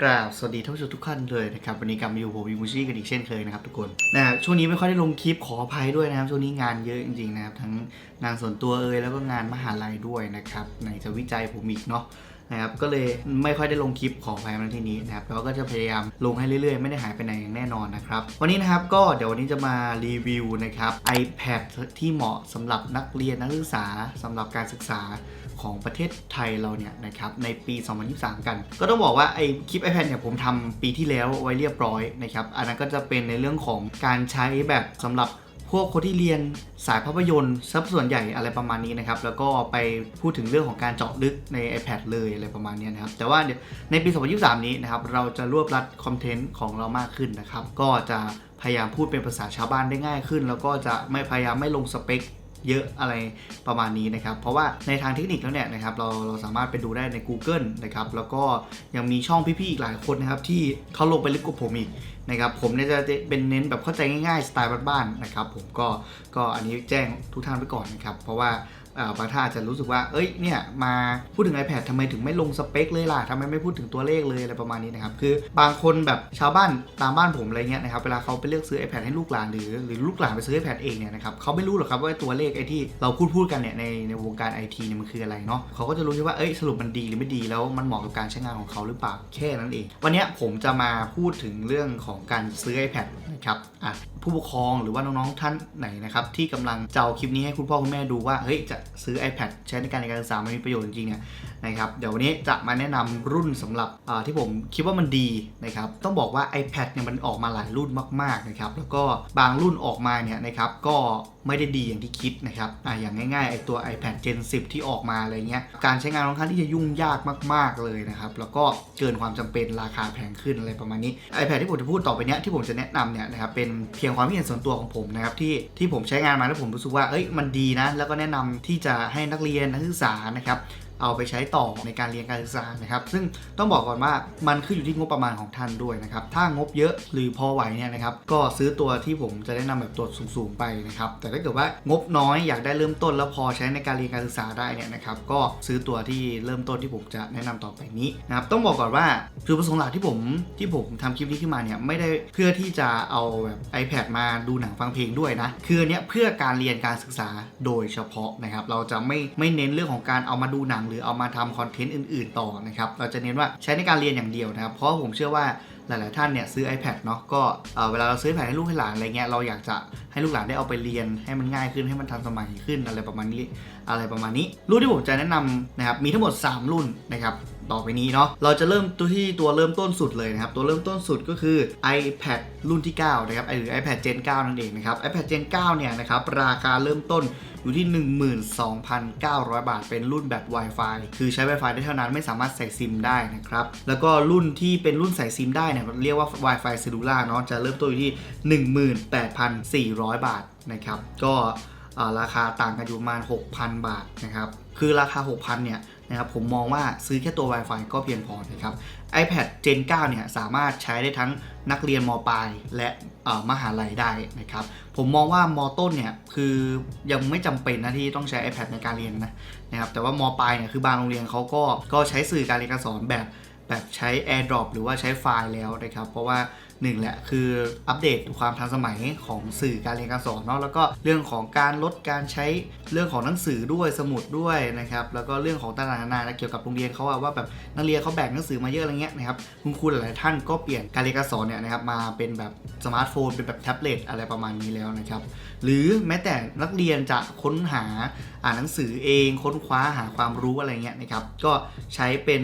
กราบสวัสดีท่านผู้ชมทุกท่านเลยนะครับวันนี้กลับมาอยู่ผมวิมูชี่กันอีกเช่นเคยนะครับทุกคนนะช่วงนี้ไม่ค่อยได้ลงคลิปขออภัยด้วยนะครับช่วงนี้งานเยอะจริงๆนะครับทั้งงานส่วนตัวเอ่ยแล้วก็งานมหาลัยด้วยนะครับไหนจะวิจัยผมอีกเนาะนะครับก็เลยไม่ค่อยได้ลงคลิปขออภัยมาที่นี้นะครับเราก็จะพยายามลงให้เรื่อยๆ ไม่ได้หายไปไหนอย่างแน่นอนนะครับวันนี้นะครับก็เดี๋ยววันนี้จะมารีวิวนะครับ iPad ที่เหมาะสำหรับนักเรียนนักศึกษาสำหรับการศึกษา ของประเทศไทยเราเนี่ยนะครับในปี 2023 กัน ก็ต้องบอกว่าไอคลิป iPad เนี่ยผมทำปีที่แล้วไว้เรียบร้อยนะครับอันนั้นก็จะเป็นในเรื่องของการใช้แบบสำหรับพวกคนที่เรียนสายภาพยนตร์ซับส่วนใหญ่อะไรประมาณนี้นะครับ แล้วก็ไปพูดถึงเรื่องของการเจาะลึกใน iPad เลยอะไรประมาณนี้นะครับ แต่ว่าในปี 2023 นี้นะครับ เราจะรวบรัดคอนเทนต์ของเรามากขึ้นนะครับ ก็จะพยายามพูดเป็นภาษาชาวบ้านได้ง่ายขึ้น แล้วก็จะไม่พยายามไม่ลงสเปค เยอะอะไรประมาณนี้นะครับ เพราะว่าในทางเทคนิคแล้วเนี่ยนะครับเราเราสามารถไปดูได้ใน Google นะครับแล้วก็ยังมีช่องพี่ๆอีกหลายคนนะครับที่เขาลงไปลึกกว่าผมอีกนะครับผมเนี่ยจะเป็นเน้นแบบเข้าใจง่ายๆสไตล์บ้านๆนะครับผมก็ก็อันนี้แจ้งทุกท่านไปก่อนนะครับเพราะว่า บางท่านอาจจะรู้สึกว่า เอ้ย เนี่ย มาพูดถึง iPad ทำไมถึงไม่ลงสเปคเลยล่ะทำไมไม่พูดถึงตัวเลขเลยอะไรประมาณนี้นะครับ คือบางคนแบบชาวบ้านตามบ้านผมอะไรเงี้ยนะครับ เวลาเขาไปเลือกซื้อ iPad ให้ลูกหลานหรือหรือลูกหลานไปซื้อ iPad เองเนี่ยนะครับเขาไม่รู้หรอกครับว่าตัวเลขไอ้ที่เราพูดพูดกันเนี่ยในในวงการไอทีเนี่ยมันคืออะไรเนาะเขาก็จะรู้แค่ว่า เอ้ย สรุปมันดีหรือไม่ดี แล้วมันเหมาะกับการใช้งานของเขาหรือเปล่า แค่นั้นเอง วันนี้ผมจะมาพูดถึงเรื่องของการซื้อ iPad นะครับ อะ ผู้ปกครองหรือว่าน้องๆท่านไหนนะครับที่กำลังจะเอาคลิปนี้ให้คุณพ่อคุณแม่ดูว่าเฮ้ยจะซื้อ iPad ใช้ในการเรียนการศึกษามันมีประโยชน์จริงๆเนี่ยนะครับเดี๋ยววันนี้จะมาแนะนำรุ่นสำหรับอ่าที่ผมคิดว่ามันดีนะครับต้องบอกว่า iPad เนี่ยมันออกมาหลายรุ่นมากๆนะครับแล้วก็บางรุ่นออกมาเนี่ยนะครับก็ไม่ได้ดีอย่างที่คิดนะครับอ่าอย่างง่ายๆไอตัว iPad Gen 10 ที่ออกมาอะไรเงี้ยการใช้งานค่อนข้างที่จะยุ่งยากมาก ๆเลยนะครับแล้วก็เกินความจำเป็นราคาแพงขึ้นอะไรประมาณนี้ iPad ที่ผมจะพูดต่อไปเนี้ยที่ผมจะแนะนำเนี่ยนะครับเป็นเพียงความคิดเห็นส่วนตัวของผมนะครับที่ที่ผมใช้งานมาแล้วผมรู้สึกว่าเอ้ยมันดีนะแล้วก็แนะนำที่จะให้นักเรียนนักศึกษานะครับ เอาไปใช้ต่อในการเรียนการศึกษานะครับซึ่งต้องบอกก่อนว่ามันขึ้นอยู่ที่งบประมาณของท่านด้วยนะครับถ้างบเยอะหรือพอไหวเนี่ยนะครับก็ซื้อตัวที่ผมจะแนะนำแบบตัวสูงๆไปนะครับแต่ถ้าเกิดว่างบน้อยอยากได้เริ่มต้น แล้วพอใช้ในการเรียนการศึกษาได้เนี่ยนะครับก็ซื้อตัวที่เริ่มต้นที่ผมจะแนะนำต่อไปนี้นะครับต้องบอกก่อนว่าจุดประสงค์หลักที่ผมที่ผมทำคลิปนี้ขึ้นมาเนี่ยไม่ได้เพื่อที่จะเอาแบบ iPad มาดูหนังฟังเพลงด้วยนะคืออันเนี้ยเพื่อการเรียนการศึกษาโดยเฉพาะนะครับเราจะไม่ไม่เน้นเรื่องของการเอามาดูหนังรือเอามาทำคอนเทนต์อื่น ๆ ต่อนะครับเราจะเน้นว่าใช้ในการเรียนอย่างเดียวนะครับเพราะผมเชื่อว่าหลาย ๆ ท่านเนี่ยซื้อ iPad เนาะก็เอ่อเวลาเราซื้อ iPad ให้ลูกให้หลานอะไรเงี้ยเราอยากจะให้ลูกหลานได้เอาไปเรียนให้มันง่ายขึ้นให้มันทันสมัยขึ้นอะไรประมาณนี้อะไรประมาณนี้ รุ่นที่ผมจะแนะนำนะครับมีทั้งหมด 3 รุ่นนะครับต่อไปนี้เนาะเราจะเริ่มตัวที่ตัวเริ่มต้นสุดเลยนะครับ ตัวเริ่มต้นสุดก็คือ iPad รุ่นที่ 9 นะครับหรือ iPad Gen 9 นั่นเองนะครับ iPad Gen 9 เนี่ยนะครับราคาเริ่มต้น อยู่ที่ 12,900 บาท เป็นรุ่นแบบ Wi-Fi คือใช้ Wi-Fi ได้เท่านั้นไม่สามารถใส่ซิมได้นะครับ แล้วก็รุ่นที่เป็นรุ่นใส่ซิมได้เนี่ยเรียกว่า Wi-Fi Cellular เนาะจะเริ่มต้นอยู่ที่ 18,400 บาทนะครับก็ราคาต่างกันอยู่ประมาณ 6,000 บาทนะครับคือราคา 6,000 เนี่ยนะครับผมมองว่าซื้อแค่ตัว Wi-Fi ก็เพียงพอนะครับ iPad Gen 9 เนี่ยสามารถใช้ได้ทั้งนักเรียนมปลายและมหาลัยได้นะครับ ผมมองว่ามต้นเนี่ยคือยังไม่จำเป็นนะที่ต้องใช้ iPad ในการเรียนนะนะครับแต่ว่ามปลายเนี่ยคือบางโรงเรียนเขาก็ก็ใช้สื่อการเรียนการสอนแบบ แบบใช้ AirDrop หรือว่าใช้ไฟล์แล้วนะครับ เพราะว่าหนึ่งแหละคืออัปเดตความทันสมัยของสื่อการเรียนการสอนเนาะแล้วก็เรื่องของการลดการใช้เรื่องของหนังสือด้วยสมุดด้วยนะครับแล้วก็เรื่องของต่างนานาเกี่ยวกับโรงเรียนเขาว่าแบบนักเรียนเขาแบ่งหนังสือมาเยอะอะไรเงี้ยนะครับคุณครูหลายท่านก็เปลี่ยนการเรียนการสอนเนี่ยนะครับมาเป็นแบบสมาร์ทโฟนเป็นแบบแท็บเล็ตอะไรประมาณนี้แล้วนะครับหรือแม้แต่นักเรียนจะค้นหาอ่านหนังสือเองค้นคว้าหาความรู้อะไรเงี้ยนะครับก็ใช้เป็น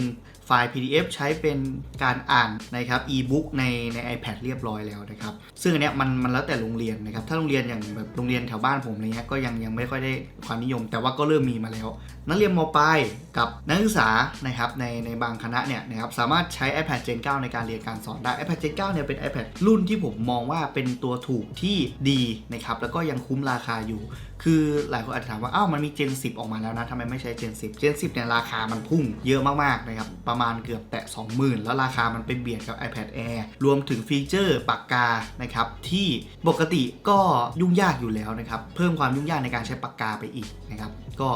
ไฟล์ PDF ใช้เป็นการอ่านนะครับ e-book ในใน iPad เรียบร้อยแล้วนะครับ ซึ่งอันเนี้ยมันมันแล้วแต่โรงเรียนนะครับ ถ้าโรงเรียนอย่างแบบโรงเรียนแถวบ้านผมอะไรเงี้ยก็ยังยังไม่ค่อยได้ความนิยม แต่ว่าก็เริ่มมีมาแล้ว นักเรียนมปลายกับนักศึกษานะครับในในบางคณะเนี่ยนะครับสามารถใช้ iPad Gen 9 ในการเรียนการสอนได้ iPad Gen 9 เนี่ยเป็น iPad รุ่นที่ผมมองว่าเป็นตัวถูกที่ดีนะครับแล้วก็ยังคุ้มราคาอยู่ คือหลายคนอาจจะถามว่าอ้าวมันมี Gen 10 ออกมาแล้วนะทำไมไม่ใช้ Gen 10 Gen 10 เนี่ยราคามันพุ่งเยอะมากๆนะครับ ประมาณเกือบแตะ 20,000 แล้วราคามันไปเบียดกับ iPad Air รวมถึงฟีเจอร์ปากกานะครับ ที่ปกติก็ยุ่งยากอยู่แล้วนะครับ เพิ่มความยุ่งยากในการใช้ปากกาไปอีกนะครับ ก็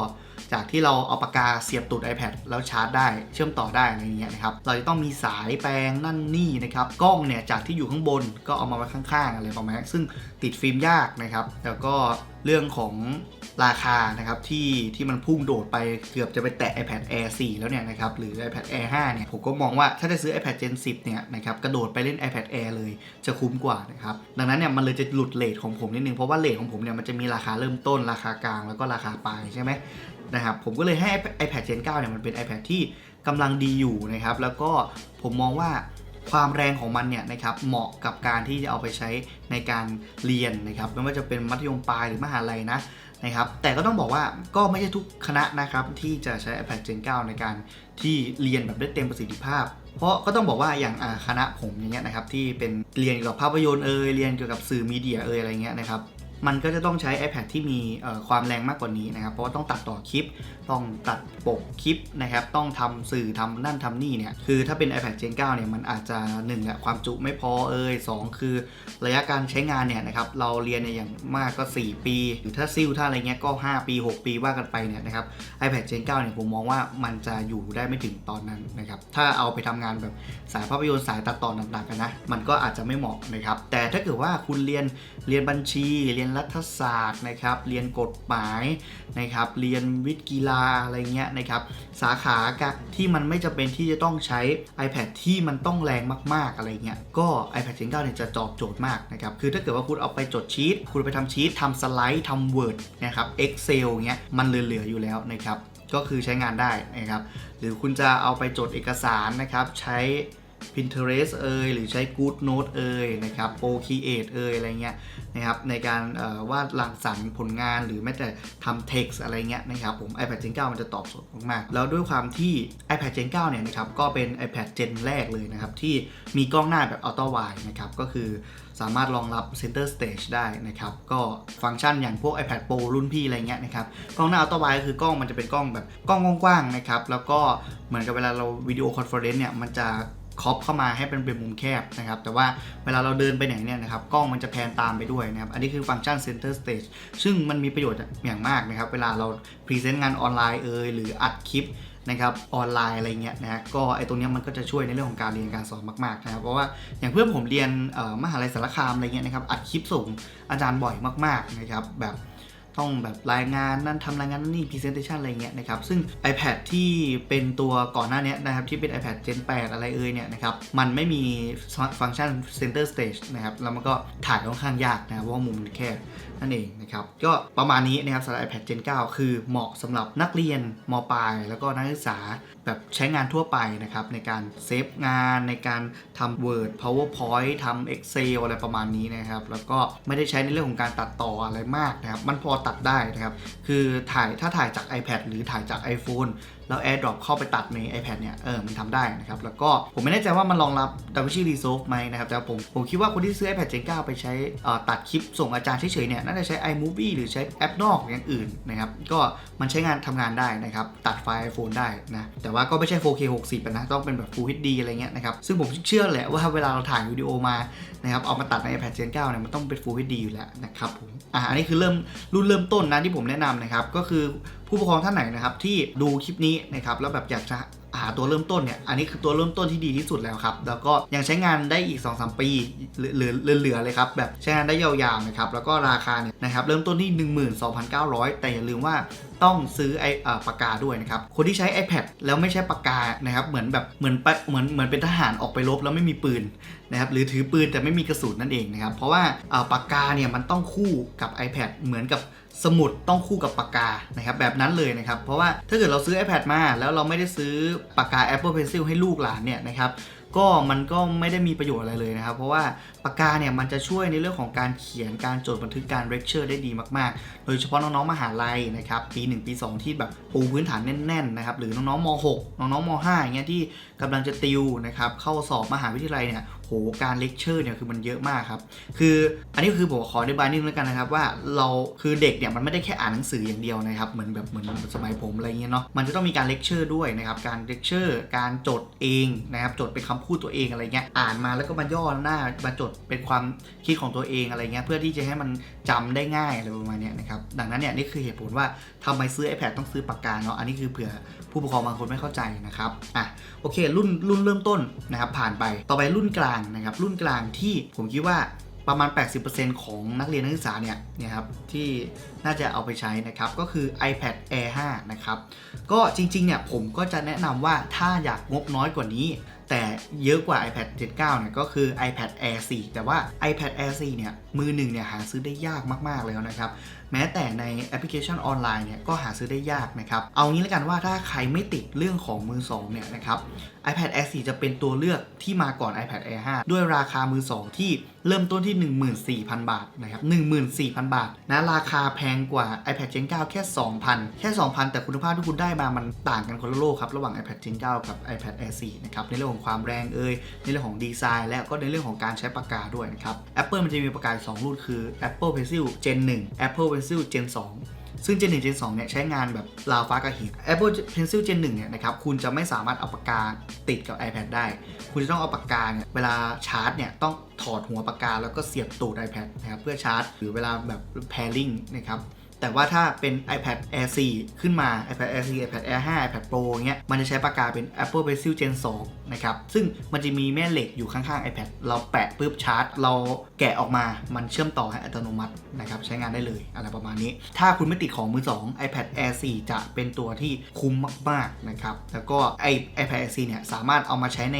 จากที่เราเอาปากกาเสียบตูด iPad แล้วชาร์จได้เชื่อมต่อได้อะไรเงี้ยนะครับเราจะต้องมีสายแปลงนั่นนี่นะครับกล้องเนี่ยจากที่อยู่ข้างบนก็เอามาไว้ข้างๆอะไรประมาณนั้ซึ่งติดฟิล์มยากนะครับแล้วก็เรื่องของราคานะครับที่ที่มันพุ่งโดดไปเกือบจะไปแตะ iPad Air 4 แล้วเนี่ยนะครับหรือ iPad Air 5 เนี่ย ผมก็มองว่าถ้าจะซื้อ iPad Gen 10 เนี่ยนะครับกระโดดไปเล่น iPad Air เลยจะคุ้มกว่านะครับดังนั้นเนี่ยมันเลยจะหลุดเลทของผมนิดนึง เพราะว่าเลทของผมเนี่ยมันจะมีราคาเริ่มต้นราคากลางแล้วก็ราคาปลายใช่ไหม นะครับผมก็เลยให้ iPad Gen 9เนี่ยมันเป็น iPad ที่กำลังดีอยู่นะครับแล้วก็ผมมองว่าความแรงของมันเนี่ยนะครับเหมาะกับการที่จะเอาไปใช้ในการเรียนนะครับไม่ว่าจะเป็นมัธยมปลายหรือมหาลัยนะนะครับแต่ก็ต้องบอกว่าก็ไม่ใช่ทุกคณะนะครับที่จะใช้ iPad Gen 9 ในการที่เรียนแบบได้เต็มประสิทธิภาพ เพราะก็ต้องบอกว่าอย่างคณะผมอย่างเงี้ยนะครับที่เป็นเรียนเกี่ยวกับภาพยนตร์เอยเรียนเกี่ยวกับสื่อมีเดียเอยอะไรเงี้ยนะครับ มันก็จะต้องใช้ iPad ที่มีความแรงมากกว่านี้นะครับ เพราะว่าต้องตัดต่อคลิป ต้องตัดปกคลิปนะครับ ต้องทำสื่อทำนั่นทำนี่เนี่ย คือถ้าเป็น iPad Gen 9เนี่ย มันอาจจะ1แหละความจุไม่พอเอ่ย2คือระยะการใช้งานเนี่ยนะครับ เราเรียนเนี่ยอย่างมากก็ 4 ปี หรือถ้าซิ่วถ้าอะไรเงี้ยก็ 5 ปี 6 ปีว่ากันไปเนี่ยนะครับ iPad Gen 9เนี่ยผมมองว่ามันจะอยู่ได้ไม่ถึงตอนนั้นนะครับ ถ้าเอาไปทำงานแบบสายภาพยนตร์สายตัดต่อหนักๆกันนะ มันก็อาจจะไม่เหมาะนะครับ แต่ถ้าเกิดว่าคุณเรียนเรียนบัญชีเรียนรัฐศาสตร์นะครับ เรียนกฎหมายนะครับ เรียนวิทย์กีฬาอะไรเงี้ยนะครับ สาขาที่มันไม่จำเป็นที่จะต้องใช้ iPad ที่มันต้องแรงมากๆอะไรเงี้ย ก็ iPad Gen 9เนี่ยจะตอบโจทย์มากนะครับ คือถ้าเกิดว่าคุณเอาไปจดชีต คุณไปทำชีตทำสไลด์ทำ Word นะครับ Excel เงี้ย มันเหลือๆอยู่แล้วนะครับ ก็คือใช้งานได้นะครับ หรือคุณจะเอาไปจดเอกสารนะครับ ใช้ Pinterest เอยหรือใช้ Good Note เอยนะครับ o c r e a t e เอยอะไรเงี้ยนะครับในการวาดรังสรรค์ผลงานหรือแม้แต่ทำ text อะไรเงี้ยนะครับผม iPad Gen 9 มันจะตอบโจทย์มากๆ แล้วด้วยความที่ iPad Gen 9 เนี่ยนะครับก็เป็น iPad Gen แรกเลยนะครับที่มีกล้องหน้าแบบ Auto Wide นะครับก็คือสามารถรองรับ Center Stage ได้นะครับก็ฟังก์ชันอย่างพวก iPad Pro รุ่นพี่อะไรเงี้ยนะครับกล้องหน้า Auto Wide ก็คือกล้องมันจะเป็นกล้องแบบกล้องกว้างๆนะครับแล้วก็เหมือนกับเวลาเราวิดีโอคอนเฟอเรนซ์เนี่ยมันจะ ครอปเข้ามาให้เป็นเป็นมุมแคบนะครับ แต่ว่าเวลาเราเดินไปไหนเนี่ยนะครับกล้องมันจะแพนตามไปด้วยนะครับ อันนี้คือฟังก์ชัน Center Stage ซึ่งมันมีประโยชน์อย่างมากนะครับ เวลาเราพรีเซนต์งานออนไลน์เอ่ยหรืออัดคลิปนะครับออนไลน์อะไรเงี้ยนะฮะก็ไอตรงนี้มันก็จะช่วยในเรื่องของการเรียนการสอนมากๆนะครับเพราะว่าอย่างเพื่อนผมเรียนมหาลัยสารคามอะไรเงี้ยนะครับอัดคลิปส่งอาจารย์บ่อยมากๆนะครับแบบ ต้องแบบรายงานนั่นทำรายงานนั่นนี่ presentation อะไรเงี้ยนะครับ ซึ่ง iPad ที่เป็นตัวก่อนหน้านี้นะครับที่เป็น iPad Gen 8 อะไรเอ่ยเนี่ยนะครับ มันไม่มีฟังก์ชัน center stage นะครับ แล้วมันก็ถ่ายค่อนข้างยากนะครับเพราะว่ามุมมันแคบนั่นเองนะครับก็ประมาณนี้นะครับสำหรับ iPad Gen 9 คือเหมาะสำหรับนักเรียนมปลาย แล้วก็นักศึกษาแบบใช้งานทั่วไปนะครับในการเซฟงานในการทำ Word PowerPoint ทำ Excel อะไรประมาณนี้นะครับ แล้วก็ไม่ได้ใช้ในเรื่องของการตัดต่ออะไรมากนะครับ มันพอตัดได้นะครับ คือถ่ายถ้าถ่ายจาก iPad หรือถ่ายจาก iPhone แล้ว AirDrop เข้าไปตัดใน iPad เนี่ย เออ มันทำได้นะครับ แล้วก็ผมไม่แน่ใจว่ามันรองรับ DaVinci Resolve ไหมนะครับ แต่ผม ผมคิดว่าคนที่ซื้อ iPad Gen 9 ไปใช้ตัดคลิปส่งอาจารย์เฉยๆ เนี่ย น่าจะใช้ iMovie หรือใช้แอปนอกอย่างอื่นนะครับ ก็มันใช้งานทำงานได้นะครับ ตัดไฟล์ iPhone ได้นะ แต่ว่าก็ไม่ใช่ 4K 60นะ ต้องเป็นแบบ Full HD อะไรเงี้ยนะครับ ซึ่งผมเชื่อแหละว่าเวลาเราถ่ายวิดีโอมานะครับ เอามาตัดใน iPad Gen 9 เนี่ย มันต้องเป็น Full HD อยู่แล้วนะครับผม อ่าอันนี้คือเริ่มรุ่นเริ่มต้นนะที่ผมแนะนำนะครับ ก็คือ ผู้ปกครองท่านไหนนะครับที่ดูคลิปนี้นะครับแล้วแบบอยากจะหาตัวเริ่มต้นเนี่ย อันนี้คือตัวเริ่มต้นที่ดีที่สุดแล้วครับ แล้วก็ยังใช้งานได้อีก 2-3 ปีเหลือเหลือเหลือเลยครับ แบบใช้งานได้ยาวๆนะครับ แล้วก็ราคาเนี่ยนะครับเริ่มต้นที่ 12,900 แต่อย่าลืมว่าต้องซื้อไอเอ่อปากกาด้วยนะครับ คนที่ใช้ iPad แล้วไม่ใช้ปากกานะครับ เหมือนแบบเหมือนเหมือนเหมือนเป็นทหารออกไปรบแล้วไม่มีปืนนะครับ หรือถือปืนแต่ไม่มีกระสุนนั่นเองนะครับ เพราะว่าปากกาเนี่ยมันต้องคู่กับ iPad เหมือนกับ สมุดต้องคู่กับปากกานะครับแบบนั้นเลยนะครับ เพราะว่าถ้าเกิดเราซื้อ iPad มา แล้วเราไม่ได้ซื้อปากกา Apple Pencil ให้ลูกหลานเนี่ยนะครับก็มันก็ไม่ได้มีประโยชน์อะไรเลยนะครับ เพราะว่าปากกาเนี่ยมันจะช่วยในเรื่องของการเขียนการจดบันทึกการเลคเชอร์ได้ดีมากๆ โดยเฉพาะน้องๆมหาลัยนะครับปี 1 ปี 2 ที่แบบปูพื้นฐานแน่นๆนะครับหรือน้องๆม .6 น้องๆม .5 อย่างเงี้ยที่กำลังจะติวนะครับเข้าสอบมหาวิทยาลัยเนี่ย การเลคเชอร์เนี่ยคือมันเยอะมากครับ คืออันนี้คือผมขออธิบายนิดนึงแล้วกันนะครับ ว่าเราคือเด็กเนี่ยมันไม่ได้แค่อ่านหนังสืออย่างเดียวนะครับ เหมือนแบบเหมือนสมัยผมอะไรเงี้ยเนาะมันจะต้องมีการเลคเชอร์ด้วยนะครับ การเลคเชอร์ การจดเองนะครับจดเป็นคำพูดตัวเองอะไรเงี้ยอ่านมาแล้วก็มาย่อหน้ามาจดเป็นความคิดของตัวเองอะไรเงี้ยเพื่อที่จะให้มันจำได้ง่ายอะไรประมาณเนี้ยนะครับดังนั้นเนี่ยนี่คือเหตุผลว่าทำไมซื้อ iPad ต้องซื้อปากกาเนาะอันนี้คือเผื่อผู้ปกครองบางคนไม่เข้าใจนะครับอะโอเค รุ่นรุ่นเริ่มต้นนะครับผ่านไปต่อไปรุ่นกลางนะครับรุ่นกลางที่ผมคิดว่าประมาณ 80%ของนักเรียนนักศึกษาเนี่ยนะครับที่น่าจะเอาไปใช้นะครับก็คือ iPad Air 5 นะครับ ก็จริงๆเนี่ยผมก็จะแนะนำว่าถ้าอยากงบน้อยกว่านี้ แต่เยอะกว่า iPad 7 9เนี่ยก็คือ iPad Air 4 แต่ว่า iPad Air 4 เนี่ย มือหนึ่งเนี่ยหาซื้อได้ยากมาก ๆ แล้วนะครับ แม้แต่ในแอปพลิเคชันออนไลน์เนี่ยก็หาซื้อได้ยากนะครับ เอางี้แล้วกันว่าถ้าใครไม่ติดเรื่องของมือ2เนี่ยนะครับ iPad Air 4 จะเป็นตัวเลือกที่มาก่อน iPad Air 5 ด้วยราคามือ 2 ที่ เริ่มต้นที่ 14,000 บาทนะครับ14,000 บาทนะราคาแพงกว่า iPad Gen 9 แค่ 2,000 แค่ 2,000 แต่คุณภาพที่คุณได้มามันต่างกันคนละโลกครับ ระหว่าง iPad Gen 9 กับ iPad Air 4นะครับในเรื่องของความแรงเอ่ยในเรื่องของดีไซน์ และก็ในเรื่องของการใช้ปากกาด้วยนะครับ Apple มันจะมีปากกาสองรุ่นคือ Apple Pencil Gen 1 Apple Pencil Gen 2ซึ่ง Gen 1 Gen 2เนี่ยใช้งานแบบราวฟ้ากับหิน Apple Pencil Gen 1เนี่ยนะครับคุณจะไม่สามารถเอาปากกาติดกับ iPad ได้ คุณจะต้องเอาปากกาเนี่ยเวลาชาร์จเนี่ยต้อง ถอดหัวปากกาแล้วก็เสียบตูด iPad นะครับเพื่อชาร์จ หรือเวลาแบบ pairing นะครับ แต่ว่าถ้าเป็น iPad Air 4 ขึ้นมา iPad Air 4 iPad Air 5 iPad Pro เงี้ย มันจะใช้ปากกาเป็น Apple Pencil Gen 2 นะครับ ซึ่งมันจะมีแม่เหล็กอยู่ข้างๆ iPad เราแปะปุ๊บชาร์จ เราแกะออกมา มันเชื่อมต่อให้อัตโนมัตินะครับ ใช้งานได้เลยอะไรประมาณนี้ ถ้าคุณไม่ติดของมือ 2 iPad Air 4 จะเป็นตัวที่คุ้มมากๆ นะครับ แล้วก็ไอ iPad Air 4 เนี่ยสามารถเอามาใช้ใน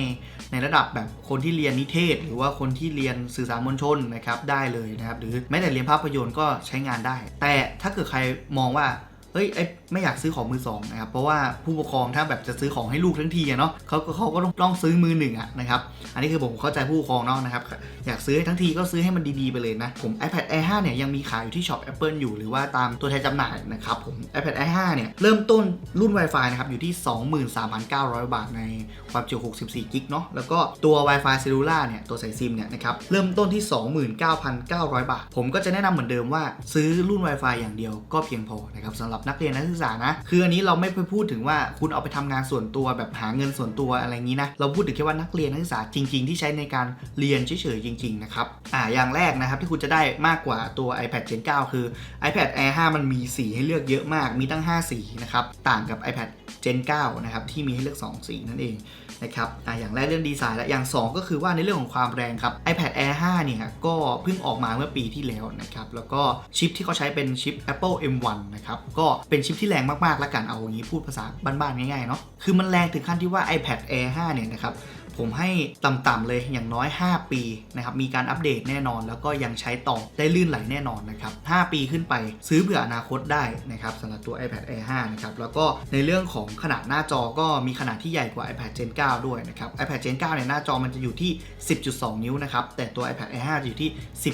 ในระดับแบบคนที่เรียนนิเทศ หรือว่าคนที่เรียนสื่อสารมวลชนนะครับได้เลยนะครับ หรือแม้แต่เรียนภาพยนตร์ก็ใช้งานได้ แต่ถ้าเกิดใครมองว่า เฮ้ยไอ้ไม่อยากซื้อของมือสองนะครับเพราะว่าผู้ปกครองถ้าแบบจะซื้อของให้ลูกทั้งทีอะเนาะเขาก็เขาก็ต้องต้องซื้อมือหนึ่งอะนะครับอันนี้คือผมเข้าใจผู้ปกครองเนาะนะครับอยากซื้อให้ทั้งทีก็ซื้อให้มันดีๆไปเลยนะผม iPad Air 5เนี่ยยังมีขายอยู่ที่ช็อป Apple อยู่หรือว่าตามตัวแทนจำหน่ายนะครับผม iPad Air 5เนี่ยเริ่มต้นรุ่น Wi-Fi นะครับอยู่ที่ 23,900 บาทในความจุ64กิกเนาะแล้วก็ตัว Wi-Fi Cellular เนี่ยตัวสายซิมเนี่ยนะครับเริ่มต้นที่ 29,900 บาท ผมก็จะแนะนำเหมือนเดิมว่าซื้อรุ่น Wi-Fi อย่างเดียวก็เพียงพอนะครับสำหรับนักเรียนนักศึกษานะ คืออันนี้เราไม่ไปพูดถึงว่าคุณเอาไปทำงานส่วนตัวแบบหาเงินส่วนตัวอะไรงี้นะ เราพูดถึงแค่ว่านักเรียนนักศึกษาจริง ๆ ที่ใช้ในการเรียนเฉยๆจริง ๆ นะครับ อ่า อย่างแรกนะครับที่คุณจะได้มากกว่าตัว iPad Gen 9 คือ iPad Air 5 มันมีสีให้เลือกเยอะมาก มีตั้ง 5 สีนะครับ ต่างกับ iPad Gen 9 นะครับที่มีให้เลือก 2 สีนั่นเอง นะครับอะอย่างแรกเรื่องดีไซน์และอย่าง 2 ก็คือว่าในเรื่องของความแรงครับ iPad Air 5 เนี่ยก็เพิ่งออกมาเมื่อปีที่แล้วนะครับแล้วก็ชิปที่เขาใช้เป็นชิป Apple M1 นะครับก็เป็นชิปที่แรงมากๆแล้วกันเอาอย่างนี้พูดภาษาบ้านๆง่ายๆเนาะคือมันแรงถึงขั้นที่ว่า iPad Air 5 เนี่ยนะครับ ผมให้ต่ำๆเลยอย่างน้อย 5 ปีนะครับมีการอัปเดตแน่นอน แล้วก็ยังใช้ต่อได้ลื่นไหลแน่นอนนะครับ5ปีขึ้นไปซื้อเผื่ออนาคตได้นะครับสำหรับตัว iPad Air 5นะครับแล้วก็ในเรื่องของขนาดหน้าจอก็มีขนาดที่ใหญ่กว่า iPad Gen 9 ด้วยนะครับ iPad Gen 9เนี่ยหน้าจอมันจะอยู่ที่ 10.2 นิ้วนะครับแต่ตัว iPad Air 5จะอยู่ที่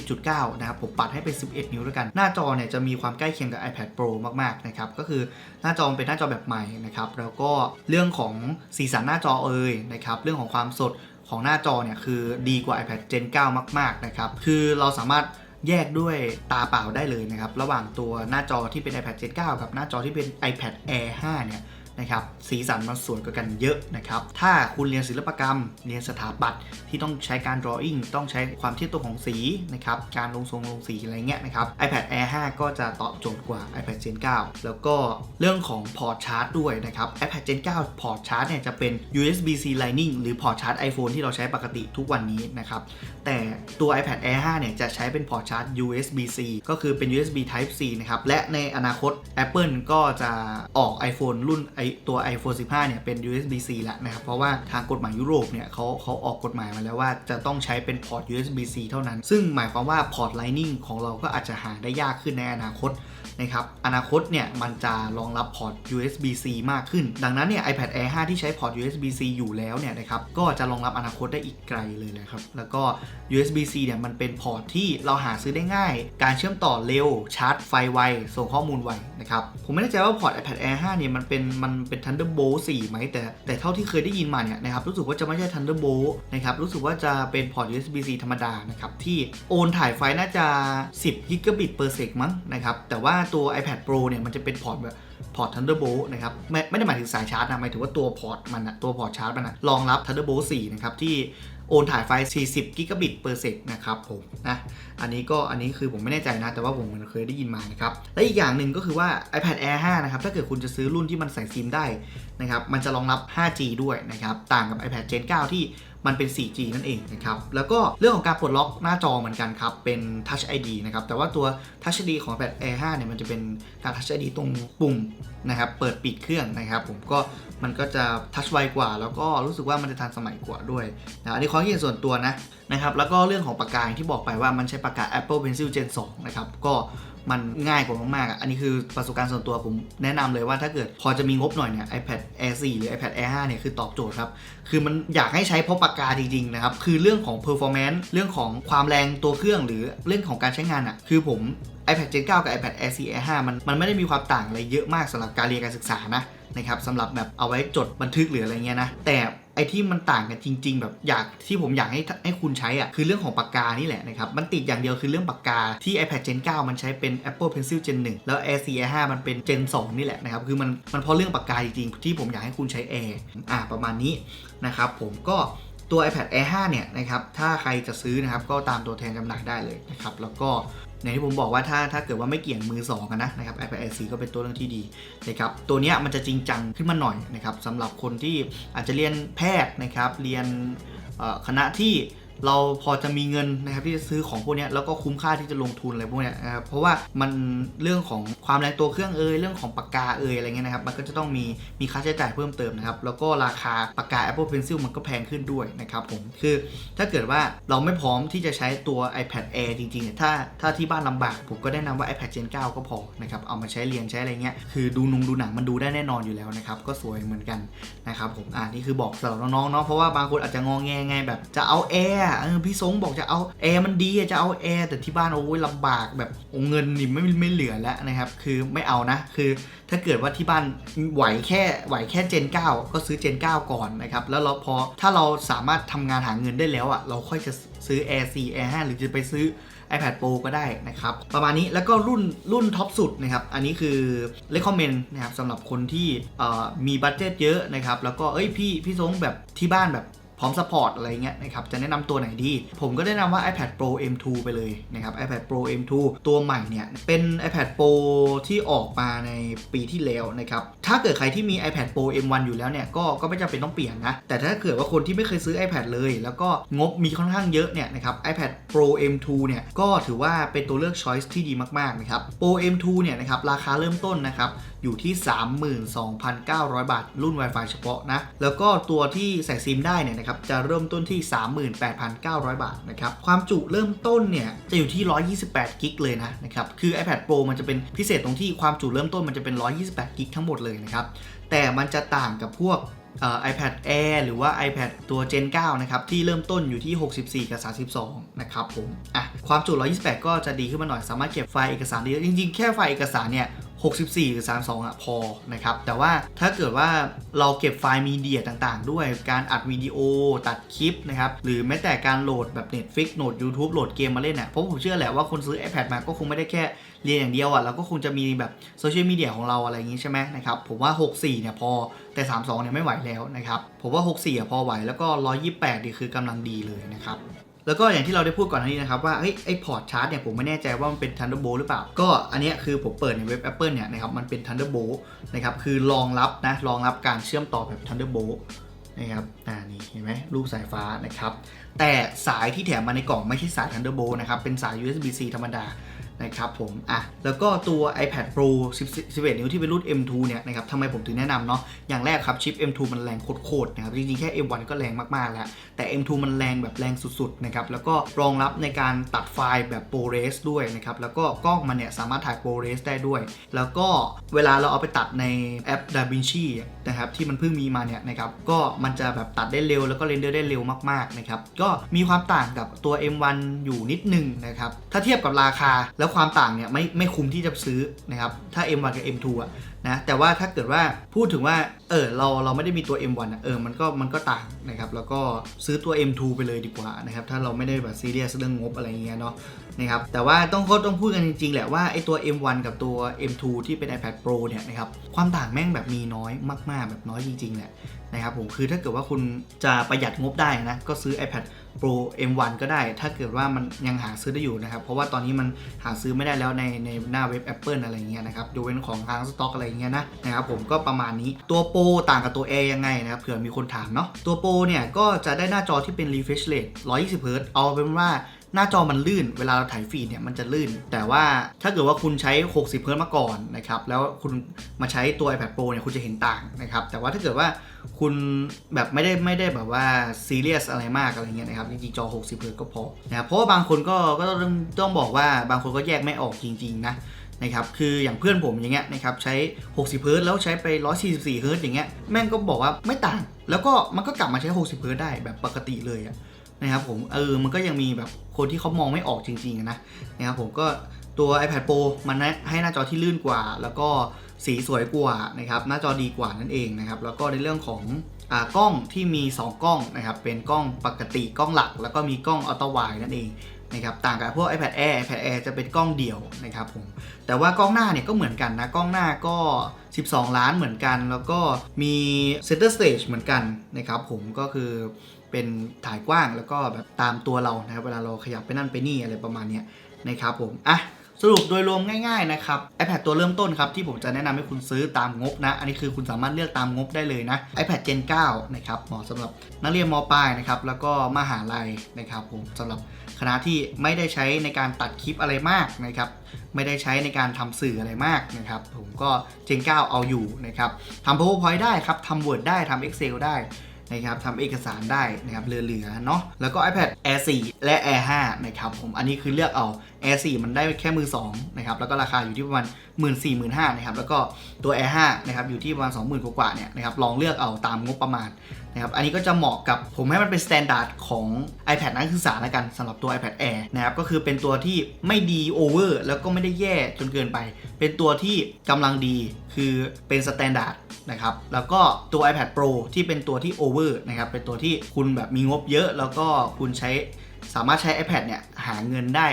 10.9 นะครับผมปัดให้เป็น 11 นิ้วด้วยกัน หน้าจอเนี่ยจะมีความใกล้เคียงกับ iPad Pro มากๆนะครับก็คือหน้าจอเป็นหน้าจอแบบใหม่นะครับแล้วก็เรื่องของสีสันหน้าจอเอ่ยนะครับเรื่องของความสดของหน้าจอเนี่ยคือดีกว่า iPad Gen 9 มาก ๆ นะครับ คือเราสามารถแยกด้วยตาเปล่าได้เลยนะครับ ระหว่างตัวหน้าจอที่เป็น iPad Gen 9 กับหน้าจอที่เป็น iPad Air 5 เนี่ย นะครับสีสันมันสวยกว่ากันเยอะนะครับถ้าคุณเรียนศิลปกรรม เรียนสถาปัตย์ที่ต้องใช้การ drawing ต้องใช้ความเทียบตัวของสีนะครับการลงทรงลงสีอะไรเงี้ยนะครับ iPad Air 5 ก็จะตอบโจทย์กว่า iPad Gen 9 แล้วก็เรื่องของพอร์ตชาร์จด้วยนะครับ iPad Gen 9 พอร์ตชาร์จเนี่ยจะเป็น USB-C Lightning หรือพอร์ตชาร์จ iPhone ที่เราใช้ปกติทุกวันนี้นะครับแต่ตัว iPad Air 5 เนี่ยจะใช้เป็นพอร์ตชาร์จ USB-C ก็คือเป็น USB Type C นะครับและในอนาคต Apple ก็จะออก iPhone รุ่นไอตัว iPhone 15 เนี่ยเป็น USB-C ล้วนะครับ เพราะว่าทางกฎหมายยุโรปเนี่ยเขาเขาออกกฎหมายมาแล้วว่าจะต้องใช้เป็นพอร์ต USB-C เท่านั้น ซึ่งหมายความว่าพอร์ต Lightning ของเราก็อาจจะหาได้ยากขึ้นในอนาคตนะครับ อนาคตเนี่ยมันจะรองรับพอร์ต USB-C มากขึ้น ดังนั้นเนี่ย iPad Air 5 ที่ใช้พอร์ต USB-C อยู่แล้วเนี่ยนะครับก็จะรองรับอนาคตได้อีกไกลเลยนะครับ แล้วก็ USB-C เนี่ยมันเป็นพอร์ตที่เราหาซื้อได้ง่าย การเชื่อมต่อเร็วชาร์จไฟไวส่งข้อมูลไวนะครับ ผมไม่แน่ใจว่าพอร์ต iPad Air 5 เนี่ยมันเป็นมันเป็น Thunderbolt 4 ไหมแต่แต่เท่าที่เคยได้ยินมาเนี่ยนะครับรู้สึกว่าจะไม่ใช่ Thunderbolt นะครับรู้สึกว่าจะเป็นพอร์ต USB-C ธรรมดานะครับที่โอนถ่ายไฟล์น่าจะ 10 Gigabit per sec มั้งนะครับแต่ว่าตัว iPad Pro เนี่ยมันจะเป็นพอร์ตแบบพอร์ต Thunderbolt นะครับไม่ไม่ได้หมายถึงสายชาร์จนะหมายถึงว่าตัวพอร์ตมันอะตัวพอร์ตชาร์จมันอะรองรับ Thunderbolt 4 นะครับที่ โอนถ่ายไฟล์ 40 Gigabit per sec นะครับผมนะอันนี้ก็อันนี้คือผมไม่แน่ใจนะ แต่ว่าผมมือนเคยได้ยินมานะครับ และอีกอย่างหนึ่งก็คือว่า iPad Air 5 นะครับ ถ้าเกิดคุณจะซื้อรุ่นที่มันใส่ซิมได้นะครับ มันจะรองรับ 5G ด้วยนะครับ ต่างกับ iPad Gen 9 ที่ มันเป็น 4G นั่นเองนะครับ แล้วก็เรื่องของการปลดล็อกหน้าจอเหมือนกันครับ เป็น Touch ID นะครับ แต่ว่าตัว Touch ID ของ iPad Air 5เนี่ยมันจะเป็นการ Touch ID ตรงปุ่มนะครับ เปิดปิดเครื่องนะครับผมก็มันก็จะทัชไวกว่า แล้วก็รู้สึกว่ามันจะทันสมัยกว่าด้วยนะอันนี้ความคิดเห็นส่วนตัวนะ นะครับแล้วก็เรื่องของปากกาอย่างที่บอกไปว่ามันใช้ปากกา Apple Pencil Gen 2 นะครับ ก็มันง่ายกว่ามาก ๆ อันนี้คือประสบการณ์ส่วนตัวผมแนะนำเลยว่าถ้าเกิดพอจะมีงบหน่อยเนี่ย iPad Air 4 หรือ iPad Air 5 เนี่ยคือตอบโจทย์ครับ คือมันอยากให้ใช้เพราะปากกาจริง ๆ นะครับ คือเรื่องของ performance เรื่องของความแรงตัวเครื่องหรือเรื่องของการใช้งานอะ คือผม iPad Gen 9 กับ iPad Air 4 Air 5 มันมันไม่ได้มีความต่างอะไรเยอะมากสำหรับการเรียนการศึกษานะนะครับสำหรับแบบเอาไว้จดบันทึกหรืออะไรเงี้ยนะแต่ อที่มันต่างกันจริง ๆ แบบอยากที่ผมอยากให้ให้คุณใช้อะคือเรื่องของปากกานี่แหละนะครับมันติดอย่างเดียวคือเรื่องปากกาที่ iPad Gen 9 มันใช้เป็น Apple Pencil Gen 1 แล้ว Air 4 Air 5มันเป็น Gen 2 นี่แหละนะครับคือมันมันเพราะเรื่องปากกาจริงๆที่ผมอยากให้คุณใช้ Air อ่าประมาณนี้นะครับผมก็ตัว iPad Air 5 เนี่ยนะครับ ถ้าใครจะซื้อนะครับ ก็ตามตัวแทนจำหน่ายได้เลยนะครับ แล้วก็ อย่างที่ผมบอกว่าถ้าถ้าเกิดว่าไม่เกี่ยงมือ2กันนะนะครับ iPad Air 4ก็เป็นตัวเรื่องที่ดีนะครับตัวนี้มันจะจริงจังขึ้นมาหน่อยนะครับสำหรับคนที่อาจจะเรียนแพทย์นะครับเรียนคณะที่ เราพอจะมีเงินนะครับที่จะซื้อของพวกนี้แล้วก็คุ้มค่าที่จะลงทุนอะไรพวกนี้นะครับเพราะว่ามันเรื่องของความแรงตัวเครื่องเอ่ยเรื่องของปากกาเอ่ยอะไรเงี้ยนะครับมันก็จะต้องมีมีค่าใช้จ่ายเพิ่มเติมนะครับแล้วก็ราคาปากกา Apple Pencil มันก็แพงขึ้นด้วยนะครับผมคือถ้าเกิดว่าเราไม่พร้อมที่จะใช้ตัว iPad Air จริงๆเนี่ยถ้าถ้าที่บ้านลำบากผมก็แนะนำว่า iPad Gen 9 ก็พอนะครับเอามาใช้เรียนใช้อะไรเงี้ยคือดูนุงดูหนังมันดูได้แน่นอนอยู่แล้วนะครับก็สวยเหมือนกันนะครับผมอ่านี่คือบอกสำหรับน้องๆเนาะเพราะว่าบางคนอาจจะงองแงไงแบบจะเอาแอร์เออพี่สงบอกจะเอาแอร์มันดีจะเอาแอร์แต่ที่บ้านโอ้ยลำบากแบบเงินนี่ไม่ไม่เหลือแล้วนะครับ คือไม่เอานะ คือถ้าเกิดว่าที่บ้านไหวแค่ไหวแค่ Gen 9ก็ซื้อ Gen 9ก่อนนะครับ แล้วเราพอถ้าเราสามารถทำงานหาเงินได้แล้วอะเราค่อยจะซื้อ Air 4 Air 5 หรือจะไปซื้อ iPad Pro ก็ได้นะครับ ประมาณนี้แล้วก็รุ่นรุ่นท็อปสุดนะครับ อันนี้คือ recommend นะครับสำหรับคนที่มีบัตเจ็ตเยอะนะครับ แล้วก็เอ้ยพี่พี่ซงแบบที่บ้านแบบ พร้อมซัพพอร์ตอะไรเงี้ยนะครับจะแนะนำตัวไหนดี ผมก็แนะนำว่า iPad Pro M2 ไปเลยนะครับ iPad Pro M2 ตัวใหม่เนี่ยเป็น iPad Pro ที่ออกมาในปีที่แล้วนะครับถ้าเกิดใครที่มี iPad Pro M1 อยู่แล้วเนี่ยก็ก็ไม่จำเป็นต้องเปลี่ยนนะ แต่ถ้าเกิดว่าคนที่ไม่เคยซื้อ iPad เลย แล้วก็งบมีค่อนข้างเยอะเนี่ยนะครับ iPad Pro M2 เนี่ยก็ถือว่าเป็นตัวเลือก choice ที่ดีมากๆนะครับ Pro M2 เนี่ยนะครับราคาเริ่มต้นนะครับ อยู่ที่ 32,900 บาท รุ่น Wi-Fi เฉพาะนะ แล้วก็ตัวที่ใส่ซิมได้เนี่ยนะครับ จะเริ่มต้นที่ 38,900 บาทนะครับ ความจุเริ่มต้นเนี่ย จะอยู่ที่ 128 กิกเลยนะนะครับ คือ iPad Pro มันจะเป็นพิเศษตรงที่ความจุเริ่มต้นมันจะเป็น 128 กิกทั้งหมดเลยนะครับ แต่มันจะต่างกับพวกเอ่อ iPad Air หรือว่า iPad ตัว Gen 9 นะครับ ที่เริ่มต้นอยู่ที่ 64 กับ 32 นะครับผม อะ ความจุ 128 ก็จะดีขึ้นมาหน่อย สามารถเก็บไฟล์เอกสารได้เยอะจริง ๆ แค่ไฟล์เอกสารเนี่ย 64 หรือ 32อะพอนะครับ แต่ว่าถ้าเกิดว่าเราเก็บไฟล์มีเดียต่างๆ ด้วยการอัดวิดีโอตัดคลิปนะครับ หรือแม้แต่การโหลดแบบ Netflix โหลด YouTube โหลดเกมมาเล่นอะเพราะผมเชื่อแหละว่าคนซื้อ iPad มาก็คงไม่ได้แค่เรียนอย่างเดียวอะเราก็คงจะมีแบบโซเชียลมีเดียของเราอะไรอย่างงี้ใช่ไหมนะครับ ผมว่า 64 เนี่ยพอแต่ 32 เนี่ยไม่ไหวแล้วนะครับ ผมว่า 64อะพอไหวแล้วก็ 128นี่คือกำลังดีเลยนะครับ แล้วก็อย่างที่เราได้พูดก่อนหน้านี้นะครับว่าเฮ้ยไอพอร์ตชาร์จเนี่ยผมไม่แน่ใจว่ามันเป็น Thunderbolt หรือเปล่า ก็อันนี้คือผมเปิดในเว็บ Apple เนี่ยนะครับมันเป็น Thunderbolt นะครับคือรองรับนะรองรับการเชื่อมต่อแบบ Thunderbolt นะครับอ่านี่เห็นไหมรูปสายฟ้านะครับแต่สายที่แถมมาในกล่องไม่ใช่สาย Thunderbolt นะครับเป็นสาย USB-C ธรรมดา นะครับผมอะแล้วก็ตัว iPad Pro 10 11 นิ้วที่เป็นรุ่น M2 เนี่ยนะครับทำไมผมถึงแนะนำเนาะอย่างแรกครับชิป M2 มันแรงโคตรๆนะครับจริงๆแค่ M1 ก็แรงมากๆแล้ว แต่ M2 มันแรงแบบแรงสุดๆนะครับแล้วก็รองรับในการตัดไฟล์แบบ ProRes ด้วยนะครับแล้วก็กล้องมันเนี่ยสามารถถ่าย ProRes ได้ด้วย แล้วก็เวลาเราเอาไปตัดในแอป DaVinci นะครับที่มันเพิ่งมีมาเนี่ยนะครับก็มันจะแบบตัดได้เร็วแล้วก็เรนเดอร์ได้เร็วมากๆนะครับก็มีความต่างกับตัว M1 อยู่นิดนึงนะครับถ้าเทียบกับราคาแล้วความต่างเนี่ยไม่ไม่คุ้มที่จะซื้อนะครับ ถ้า M1 กับ M2 อะนะ แต่ว่าถ้าเกิดว่าพูดถึงว่า เออเราเราไม่ได้มีตัว M1 อะเออมันก็มันก็ต่างนะครับ แล้วก็ซื้อตัว M2 ไปเลยดีกว่านะครับ ถ้าเราไม่ได้แบบซีเรียสเรื่องงบอะไรเงี้ยเนาะนะครับแต่ว่าต้องก็ต้องพูดกันจริงๆ แหละว่าไอตัว M1 กับตัว M2 ที่เป็น iPad Pro เนี่ยนะครับความต่างแม่งแบบมีน้อยมาก ๆ แบบน้อยจริงๆแหละนะครับผมคือถ้าเกิดว่าคุณจะประหยัดงบได้นะก็ซื้อ iPad Pro M1 ก็ได้ ถ้าเกิดว่ามันยังหาซื้อได้อยู่นะครับ เพราะว่าตอนนี้มันหาซื้อไม่ได้แล้วในในหน้าเว็บ Apple อะไรเงี้ยนะครับดูเป็นของทางสต็อกอะไรเงี้ยนะนะครับผมก็ประมาณนี้ตัวโปรต่างกับตัว Air ยังไงนะครับเผื่อมีคนถามเนาะตัวโปรเนี่ยก็จะได้หน้าจอที่เป็น refresh rate 120 Hz เอาเป็นว่า หน้าจอมันลื่น เวลาเราถ่ายฟีดเนี่ยมันจะลื่น แต่ว่าถ้าเกิดว่าคุณใช้ 60 Hz มาก่อนนะครับแล้วคุณมาใช้ตัว iPad Pro เนี่ยคุณจะเห็นต่างนะครับแต่ว่าถ้าเกิดว่าคุณแบบไม่ได้ไม่ได้แบบว่าซีเรียสอะไรมากอะไรเงี้ยนะครับจริงๆจอ 60 Hz ก็พอนะครับเพราะว่าบางคนก็ก็ต้องต้องบอกว่าบางคนก็แยกไม่ออกจริง ๆ นะนะครับคืออย่างเพื่อนผมอย่างเงี้ยนะครับใช้ 60 Hz แล้วใช้ไป 144 Hz อย่างเงี้ยแม่งก็บอกว่าไม่ต่าง แล้วก็มันก็กลับมาใช้ 60 Hz ได้แบบปกติเลยอะนะครับผมเออมันก็ยังมีแบบ คนที่เขามองไม่ออกจริงๆอะนะนะครับผมก็ตัว iPad Pro มันให้หน้าจอที่ลื่นกว่า แล้วก็สีสวยกว่านะครับหน้าจอดีกว่านั่นเองนะครับแล้วก็ในเรื่องของอกล้องที่มี 2 กล้องนะครับเป็นกล้องปกติกล้องหลัก แล้วก็มีกล้องอัลตร้าไวนั่นเองนะครับต่างกับพวก iPad Air iPad Air จะเป็นกล้องเดี่ยวนะครับผมแต่ว่ากล้องหน้าเนี่ยก็เหมือนกันนะ กล้องหน้าก็ 12 ล้านเหมือนกัน แล้วก็มี center stage เหมือนกันนะครับผมก็คือ เป็นถ่ายกว้างแล้วก็แบบตามตัวเรานะครับเวลาเราขยับไปนั่นไปนี่อะไรประมาณนี้นะครับผมอะสรุปโดยรวมง่ายๆนะครับ iPad ตัวเริ่มต้นครับที่ผมจะแนะนำให้คุณซื้อตามงบนะ อันนี้คือคุณสามารถเลือกตามงบได้เลยนะ iPad Gen 9 นะครับเหมาะสำหรับนักเรียนมปลายนะครับแล้วก็มหาลัยนะครับผมสำหรับคณะที่ไม่ได้ใช้ในการตัดคลิปอะไรมากนะครับไม่ได้ใช้ในการทำสื่ออะไรมากนะครับผมก็ Gen 9 เอาอยู่นะครับทำ PowerPoint ได้ครับทำ Word ได้ทำ Excel ได้ นะครับทำเอกสารได้นะครับเหลือๆเนาะแล้วก็ iPad Air 4 และ Air 5นะครับผมอันนี้คือเลือกเอา Air 4 มันได้แค่มือ2นะครับแล้วก็ราคาอยู่ที่ประมาณ 1 4 0 0 0 0นะครับแล้วก็ตัว Air 5นะครับอยู่ที่ประมาณ 20,000 กว่าเนี่ยนะครับลองเลือกเอาตามงบประมาณนะครับอันนี้ก็จะเหมาะกับผมให้มันเป็นมาตรฐานของ iPad นักศึกษาแล้วกันสำหรับตัว iPad Air นะครับก็คือเป็นตัวที่ไม่ดีโอเวอร์แล้วก็ไม่ได้แย่จนเกินไป เป็นตัวที่กำลังดีคือเป็นสแตนดาร์ดนะครับแล้วก็ตัว iPad Pro ที่เป็นตัวที่โอเวอร์นะครับเป็นตัวที่คุณแบบมีงบเยอะแล้วก็คุณใช้ สามารถใช้ iPad เนี่ยหาเงินได้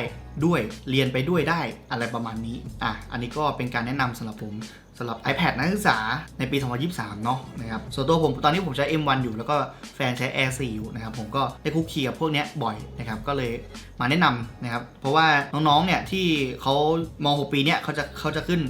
ด้วยเรียนไปด้วยได้อะไรประมาณนี้อะอันนี้ก็เป็นการแนะนำสำหรับผมสำหรับ iPad นักศึกษาในปี 2023 เนาะนะครับ ส่วนตัวผมตอนนี้ผมใช้ M1 อยู่แล้วก็แฟนใช้ Air 4 อยู่นะครับ ผมก็ได้คุกคีกับพวกนี้บ่อยนะครับ ก็เลยมาแนะนำนะครับ เพราะว่าน้องๆ เนี่ยที่เขามอ .6 ปีเนี่ยเขาจะเขาจะขึ้น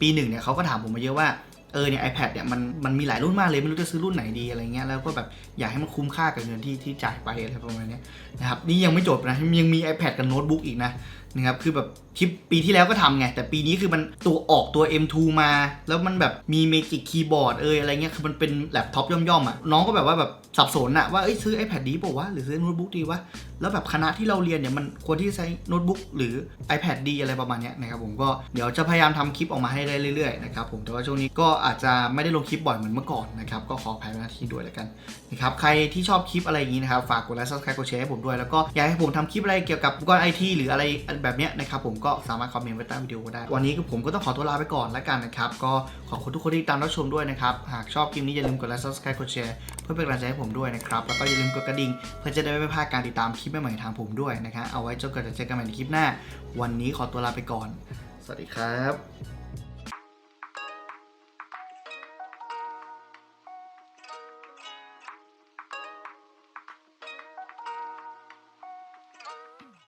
ปีหนึ่งเนี่ยเขาก็ถามผมมาเยอะว่า เออเนี่ย iPad เนี่ยมันมันมีหลายรุ่นมากเลย ไม่รู้จะซื้อรุ่นไหนดีอะไรเงี้ยแล้วก็แบบอยากให้มันคุ้มค่ากับเงินที่ที่จ่ายไปอะไรประมาณนี้นะครับนี่ยังไม่จบนะยังมี iPad กับโน้ตบุ๊กอีกนะนะครับคือแบบ คลิปปีที่แล้วก็ทำไง แต่ปีนี้คือมันตัวออกตัว M2 มา แล้วมันแบบมี Magic Keyboard เอยอะไรเงี้ยคือมันเป็นแล็ปท็อปย่อมๆอะน้องก็แบบว่าแบบสับสนอะว่าเอ้ยซื้อ iPad ดีป่าวะหรือซื้อโน้ตบุ๊กดีวะแล้วแบบคณะที่เราเรียนเนี่ยมันควรที่จะใช้โน้ตบุ๊กหรือ iPad ดีอะไรประมาณเนี้ยนะครับผมก็เดี๋ยวจะพยายามทำคลิปออกมาให้ได้เรื่อยๆนะครับผมแต่ว่าช่วงนี้ก็อาจจะไม่ได้ลงคลิปบ่อยเหมือนเมื่อก่อนนะครับก็ขออภัยไว้ณที่ด้วยแล้วกันนะครับใครที่ชอบคลิปอะไรอย่างนี้นะครับฝากกดไลค์ subscribe กดแชร์ให้ผมด้วยแล้วก็อยากให้ผมทำคลิปอะไรเกี่ยวกับอุปกรณ์ไอทีหรืออะไรแบบเนี้ยนะครับผมกสามารถคอมเมนต์ไว้ใต้วิดีโอก็ได้ วันนี้ก็ผมก็ต้องขอตัวลาไปก่อนแล้วกันนะครับ ก็ขอบคุณทุกคนที่ติดตามรับชมด้วยนะครับ หากชอบคลิปนี้อย่าลืมกดไลค์ subscribe กดแชร์เพื่อเป็นกำลังใจให้ผมด้วยนะครับ แล้วก็อย่าลืมกดกระดิ่งเพื่อจะได้ไม่พลาดการติดตามคลิปใหม่ๆทางผมด้วยนะครับเอาไว้จนกว่าจะเจอกันใหม่ในคลิปหน้า วันนี้ขอตัวลาไปก่อน สวัสดีครับ